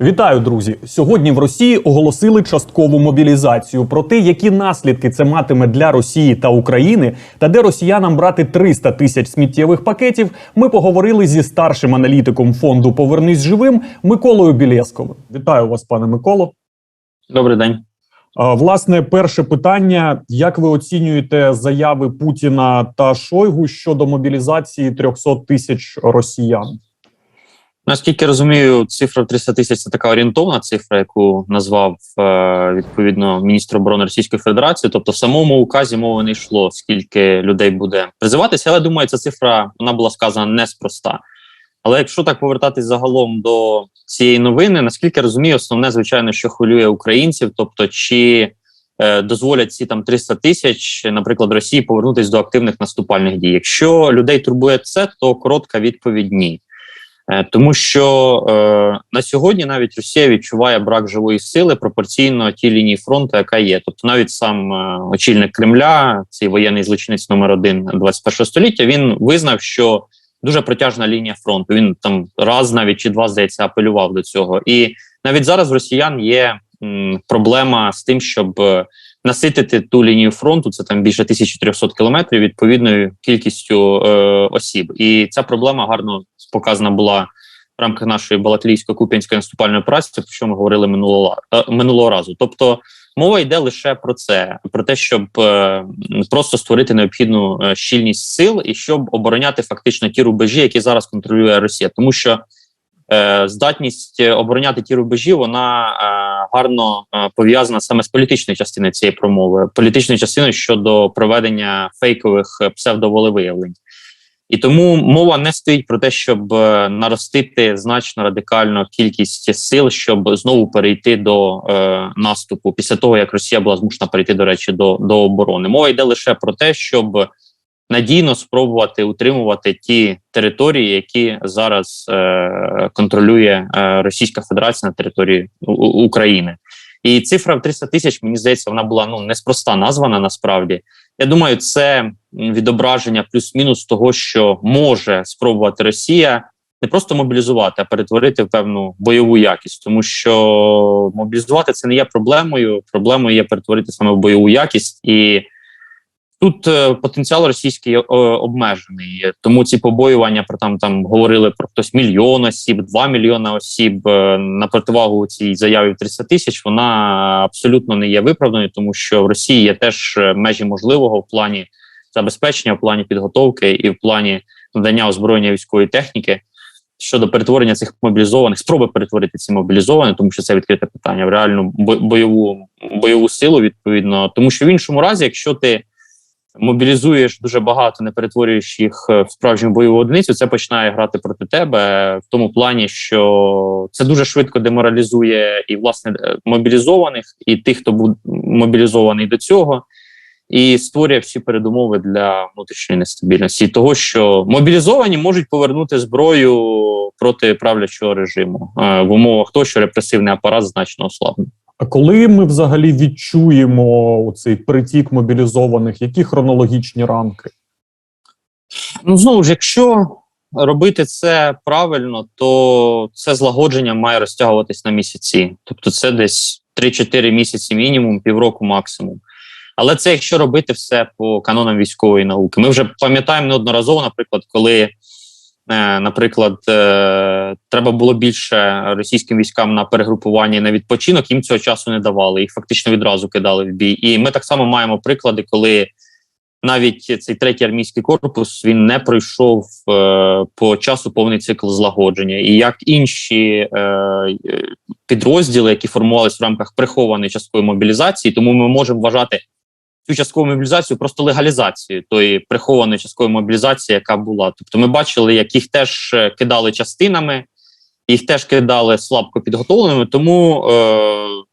Вітаю, друзі! Сьогодні в Росії оголосили часткову мобілізацію. Про те, які наслідки це матиме для Росії та України, та де росіянам брати 300 тисяч сміттєвих пакетів, ми поговорили зі старшим аналітиком фонду Повернись живим Миколою Білєсковим. Вітаю вас, пане Миколо. Добрий день. Власне, перше питання: як ви оцінюєте заяви Путіна та Шойгу щодо мобілізації 300 тисяч росіян? Наскільки розумію, цифра в 300 тисяч це така орієнтовна цифра, яку назвав е, відповідно міністр оборони Російської Федерації. Тобто, в самому указі мови не йшло, скільки людей буде призиватися. Але думаю, ця цифра вона була сказана неспроста. Але якщо так повертатись загалом до цієї новини, наскільки розумію, основне, звичайно, що хвилює українців, тобто чи е, дозволять ці там 300 тисяч, наприклад, Росії повернутися до активних наступальних дій. Якщо людей турбує це, то коротка відповідь ні. Е, Тому що е, на сьогодні навіть Росія відчуває брак живої сили пропорційно тій лінії фронту, яка є. Тобто, навіть сам е, очільник Кремля, цей воєнний злочинець номер один 21 століття, він визнав, що дуже протяжна лінія фронту. Він там раз навіть чи два здається апелював до цього. І навіть зараз росіян є проблема з тим, щоб наситити ту лінію фронту. Це там більше 1300 кілометрів відповідною кількістю е, осіб. І ця проблема гарно показана була в рамках нашої Балаклійсько-Куп'янської наступальної операції, про що ми говорили минулого, е, минулого разу. Тобто мова йде лише про це: про те, щоб е, просто створити необхідну е, щільність сил і щоб обороняти фактично ті рубежі, які зараз контролює Росія, тому що. Е, здатність обороняти ті рубежі вона е, гарно е, пов'язана саме з політичною частиною цієї промови, політичною частиною щодо проведення фейкових е, псевдоволевиявлень. І тому мова не стоїть про те, щоб е, наростити значно радикально кількість сил, щоб знову перейти до е, наступу після того, як Росія була змушена перейти, до речі, до, до оборони. Мова йде лише про те, щоб надійно спробувати утримувати ті території, які зараз е, контролює е, Російська Федерація на території України. І цифра в 300 тисяч, мені здається, вона була ну неспроста названа насправді. Я думаю, це відображення плюс-мінус того, що може спробувати Росія не просто мобілізувати, а перетворити в певну бойову якість, тому що мобілізувати це не є проблемою. Проблемою є перетворити саме в бойову якість, і тут е, потенціал російський е, обмежений. Тому ці побоювання про там там говорили про хтось мільйон осіб, два мільйони осіб е, на противагу цій заяві в 300 тисяч. Вона абсолютно не є виправданою, тому що в Росії є теж межі можливого в плані забезпечення, в плані підготовки і в плані надання озброєння військової техніки. Щодо перетворення цих мобілізованих, спроби перетворити ці мобілізовані, тому що це відкрите питання в реальну бойову бойову силу, відповідно, тому що в іншому разі, якщо ти мобілізуєш дуже багато, не перетворюєш їх е, в справжню бойову одиницю, це починає грати проти тебе в тому плані, що це дуже швидко деморалізує і власне е, мобілізованих, і тих, хто був мобілізований до цього, і створює всі передумови для внутрішньої нестабільності, того, що мобілізовані можуть повернути зброю проти правлячого режиму е, в умовах того, що репресивний апарат значно ослаблений. А коли ми взагалі відчуємо цей притік мобілізованих, які хронологічні рамки? Ну знову ж, якщо робити це правильно, то це злагодження має розтягуватись на місяці. Тобто, це десь 3-4 місяці, мінімум, півроку максимум. Але це якщо робити все по канонам військової науки. Ми вже пам'ятаємо неодноразово, наприклад, коли, наприклад, е, треба було більше російським військам на перегрупування і на відпочинок, їм цього часу не давали, їх фактично відразу кидали в бій. І ми так само маємо приклади, коли навіть цей третій армійський корпус він не пройшов е, по часу повний цикл злагодження, і як інші е, е, підрозділи, які формувалися в рамках прихованої часткової мобілізації, тому ми можемо вважати цю часткову мобілізацію просто легалізацією тої прихованої часткової мобілізації, яка була. Тобто, ми бачили, як їх теж е, кидали частинами, їх теж кидали слабко підготовленими, тому. Е,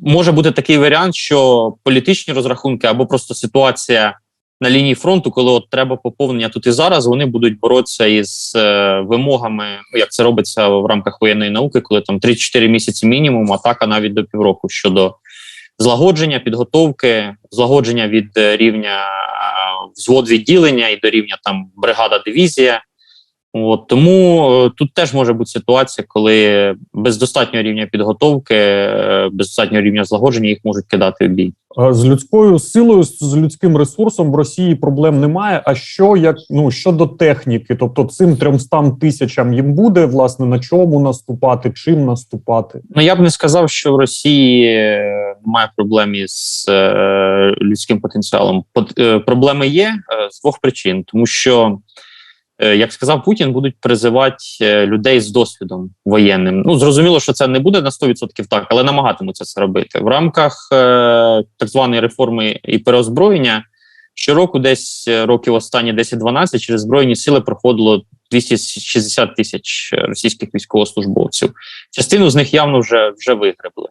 може бути такий варіант, що політичні розрахунки або просто ситуація на лінії фронту, коли от треба поповнення тут і зараз, вони будуть боротися із е, вимогами, ну як це робиться в рамках воєнної науки, коли там 3-4 місяці мінімум, атака навіть до півроку щодо злагодження, підготовки, злагодження від е, рівня е, взвод відділення і до рівня там бригада дивізія. От тому е, тут теж може бути ситуація, коли без достатнього рівня підготовки, е, без достатнього рівня злагодження їх можуть кидати в бій. З людською силою, з людським ресурсом в Росії проблем немає. А що як ну щодо техніки, тобто цим 300 тисячам їм буде власне на чому наступати, чим наступати? Ну я б не сказав, що в Росії е, немає проблем із людським потенціалом. Пот- проблеми є з двох причин, тому що. Е, Як сказав Путін, будуть призивати е, людей з досвідом воєнним. Ну зрозуміло, що це не буде на 100% так, але намагатимуться це робити в рамках е, так званої реформи і переозброєння. Щороку, десь років останні 10-12, через збройні сили проходило 260 тисяч російських військовослужбовців. Частину з них явно вже вже вигребли.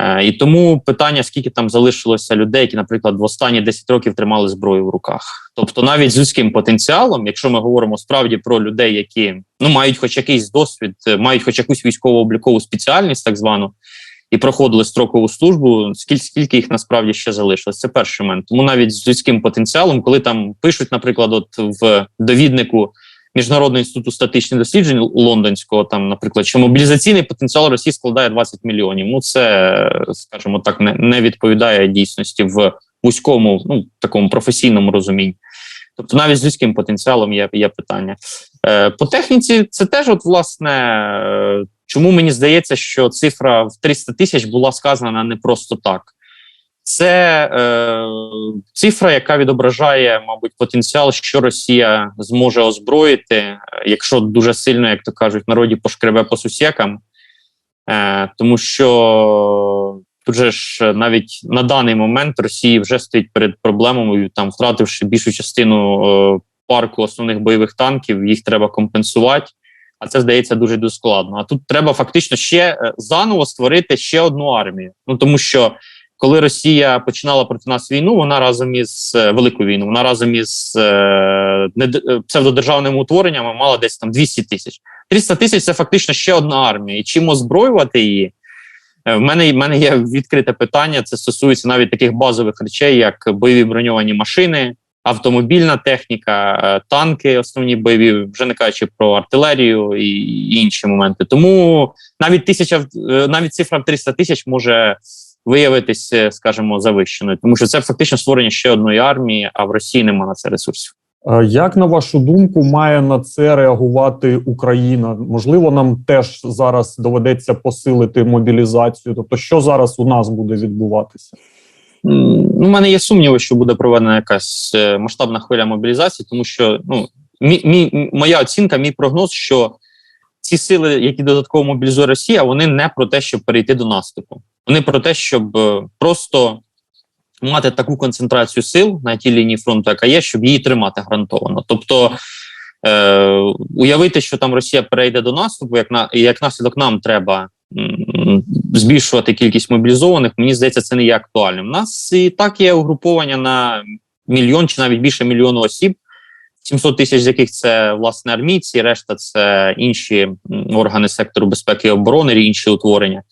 Е, і тому питання, скільки там залишилося людей, які, наприклад, в останні 10 років тримали зброю в руках. Тобто, навіть з людським потенціалом, якщо ми говоримо справді про людей, які ну мають хоч якийсь досвід, е, мають хоч якусь військово-облікову спеціальність, так звану, і проходили строкову службу, скільки, скільки їх насправді ще залишилось? Це перший момент. Тому навіть з людським потенціалом, коли там пишуть, наприклад, от в довіднику. Міжнародного інституту статичних досліджень лондонського, там, наприклад, що мобілізаційний потенціал Росії складає 20 мільйонів. Ну, це, скажімо так, не, не відповідає дійсності в вузькому, ну такому професійному розумінні. Тобто, навіть з людським потенціалом є, є питання. Е, по техніці, це теж, от, власне, е, чому мені здається, що цифра в 300 тисяч була сказана не просто так. Це е, цифра, яка відображає, мабуть, потенціал, що Росія зможе озброїти, е, якщо дуже сильно, як то кажуть, народі пошкребе по сусікам. Е, тому що тут же ж навіть на даний момент Росія вже стоїть перед проблемою, там втративши більшу частину е, парку основних бойових танків, їх треба компенсувати. А це здається дуже дуже складно. А тут треба фактично ще е, заново створити ще одну армію. Ну тому що коли Росія починала проти нас війну, вона разом із е, велику війну, вона разом із е, нед- е, псевдодержавним мала десь там 200 тисяч. 300 тисяч це фактично ще одна армія. І чим озброювати її? В мене, в мене є відкрите питання. Це стосується навіть таких базових речей, як бойові броньовані машини, автомобільна техніка, танки, основні бойові, вже не кажучи про артилерію і інші моменти. Тому навіть тисяча, навіть цифра в 300 тисяч може виявитися, скажімо, завищеною, тому що це фактично створення ще одної армії, а в Росії немає на це ресурсів. Е, Як на вашу думку, має на це реагувати Україна? Можливо, нам теж зараз доведеться посилити мобілізацію. Тобто, що зараз у нас буде відбуватися? Ну, у мене є сумніви, що буде проведена якась е, масштабна хвиля мобілізації, тому що ну мі, мі, моя оцінка, мій прогноз, що ці сили, які додатково мобілізує Росія, вони не про те, щоб перейти до наступу. Вони про те, щоб е, просто мати таку концентрацію сил на тій лінії фронту, яка є, щоб її тримати гарантовано. Тобто е, уявити, що там Росія перейде до наступу, як на як наслідок нам треба м, збільшувати кількість мобілізованих, мені здається, це не є актуальним. У нас і так є угруповання на мільйон чи навіть більше мільйону осіб. 700 тисяч з яких це власне армійці, решта це інші органи сектору безпеки і оборони, інші утворення.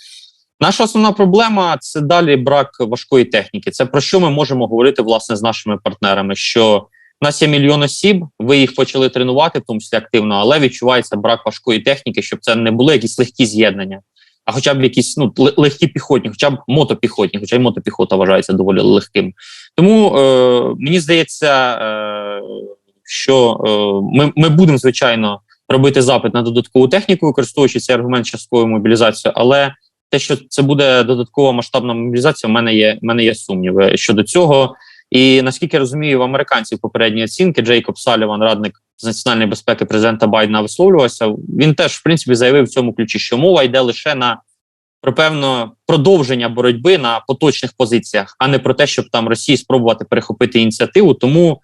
Наша основна проблема це далі брак важкої техніки. Це про що ми можемо говорити власне з нашими партнерами? Що в нас є мільйон осіб, ви їх почали тренувати, в тому числі активно, але відчувається брак важкої техніки, щоб це не були якісь легкі з'єднання, а хоча б якісь ну легкі піхотні, хоча б мотопіхотні, хоча й мотопіхота вважається доволі легким. Тому е, мені здається, е, що е, ми, ми будемо звичайно робити запит на додаткову техніку, використовуючи цей аргумент часткової мобілізації, але те, що це буде додаткова масштабна мобілізація, в мене є в мене є сумніви щодо цього. І наскільки я розумію, в американців попередні оцінки Джейкоб Саліван, радник з національної безпеки президента Байдена, висловлювався. Він теж в принципі заявив в цьому ключі, що мова йде лише на про певно продовження боротьби на поточних позиціях, а не про те, щоб там Росії спробувати перехопити ініціативу. Тому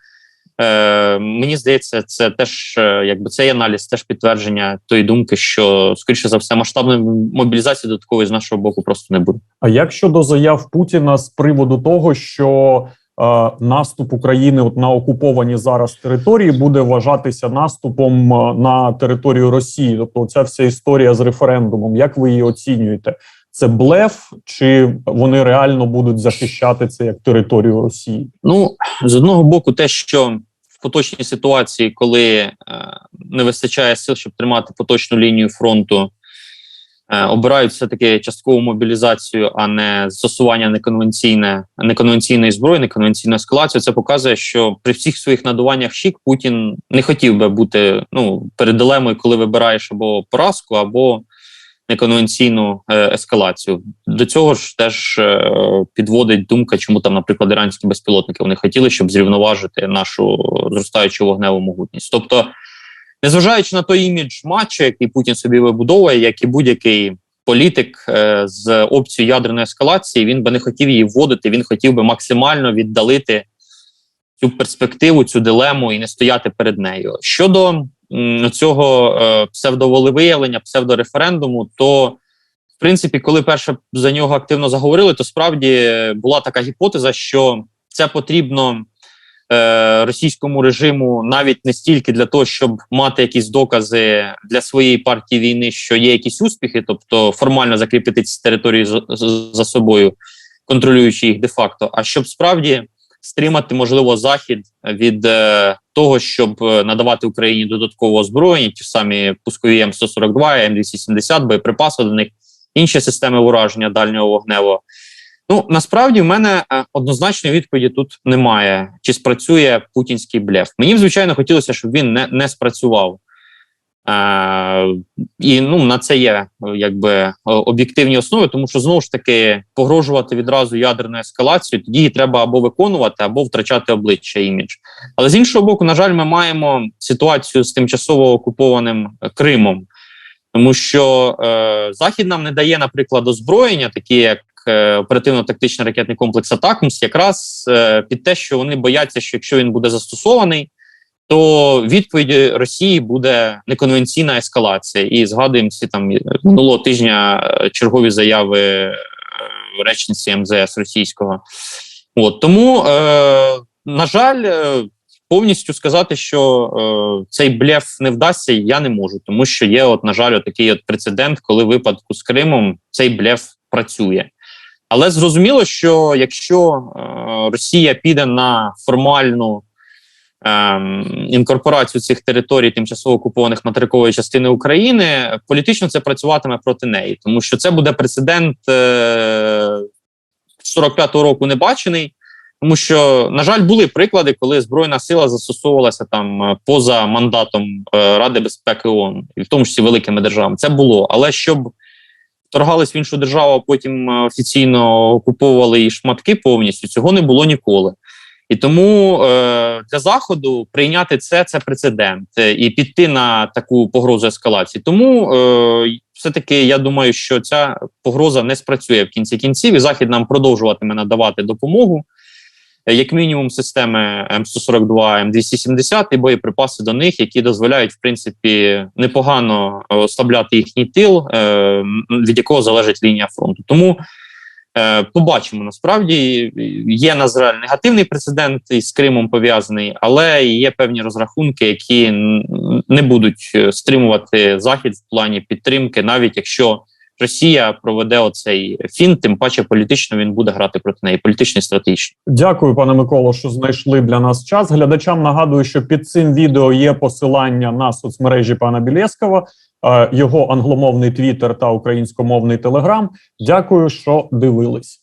е, мені здається, це теж е, якби цей аналіз, теж підтвердження тої думки, що скоріше за все масштабної мобілізації додаткової з нашого боку просто не буде. А як щодо заяв Путіна з приводу того, що е, наступ України от на окуповані зараз території буде вважатися наступом е, на територію Росії? Тобто, ця вся історія з референдумом, як ви її оцінюєте? Це блеф, чи вони реально будуть захищати це як територію Росії? Ну з одного боку, те, що в поточній ситуації, коли е, не вистачає сил, щоб тримати поточну лінію фронту, е, обирають все-таки часткову мобілізацію, а не застосування неконвенційне, неконвенційної зброї, неконвенційну ескалацію, це показує, що при всіх своїх надуваннях щік Путін не хотів би бути ну, перед дилемою, коли вибираєш або поразку, або неконвенційну е, ескалацію. До цього ж теж е, підводить думка, чому там, наприклад, іранські безпілотники вони хотіли, щоб зрівноважити нашу зростаючу вогневу могутність. Тобто, незважаючи на той імідж матчу, який Путін собі вибудовує, як і будь-який політик е, з опцією ядерної ескалації, він би не хотів її вводити. Він хотів би максимально віддалити цю перспективу, цю дилему і не стояти перед нею. Щодо цього е, псевдоволевиявлення, псевдореферендуму, то в принципі, коли перше за нього активно заговорили, то справді була така гіпотеза, що це потрібно е, російському режиму навіть не стільки для того, щоб мати якісь докази для своєї партії війни, що є якісь успіхи, тобто формально закріпити ці території за, собою, контролюючи їх де-факто, а щоб справді стримати можливо захід від е, того, щоб е, надавати Україні додаткове озброєння, ті самі пускові М142, М270, боєприпаси до них, інші системи ураження дальнього вогневого. Ну насправді в мене е, однозначної відповіді тут немає. Чи спрацює путінський блеф? Мені звичайно хотілося, щоб він не, не спрацював. Е, і ну на це є якби об'єктивні основи, тому що знову ж таки погрожувати відразу ядерною ескалацією, тоді її треба або виконувати, або втрачати обличчя імідж. Але з іншого боку, на жаль, ми маємо ситуацію з тимчасово окупованим Кримом, тому що е, Захід нам не дає, наприклад, озброєння, такі як е, оперативно-тактичний ракетний комплекс Атакмс, якраз е, під те, що вони бояться, що якщо він буде застосований, то відповідь Росії буде неконвенційна ескалація. І згадуємо ці там минулого тижня е, чергові заяви е, речниці МЗС російського. От тому, е, на жаль, е, повністю сказати, що е, цей блеф не вдасться, я не можу, тому що є, от, на жаль, такий от прецедент, коли випадку з Кримом цей блеф працює. Але зрозуміло, що якщо е, Росія піде на формальну інкорпорацію цих територій тимчасово окупованих материкової частини України, політично це працюватиме проти неї, тому що це буде прецедент е, 45-го року не бачений. Тому що, на жаль, були приклади, коли збройна сила застосовувалася там е, поза мандатом е, Ради безпеки ООН, і в тому числі великими державами. Це було. Але щоб вторгались в іншу державу, а потім е, офіційно окуповували її шматки повністю, цього не було ніколи. І тому е, для заходу прийняти це це прецедент е, і піти на таку погрозу ескалації. Тому е, все таки я думаю, що ця погроза не спрацює в кінці кінців, і захід нам продовжуватиме надавати допомогу. е, Як мінімум, системи М142, М270 і боєприпаси до них, які дозволяють в принципі непогано е, ослабляти їхній тил, від якого залежить лінія фронту. Тому побачимо насправді. Є на Ізраїль негативний прецедент із Кримом пов'язаний, але є певні розрахунки, які не будуть е, стримувати захід в плані підтримки, навіть якщо Росія проведе оцей фін, тим паче політично він буде грати проти неї, політично і стратегічно. Дякую, пане Миколо, що знайшли для нас час. Глядачам нагадую, що під цим відео є посилання на соцмережі пана Білєскова, е, його англомовний твіттер та українськомовний телеграм. Дякую, що дивились.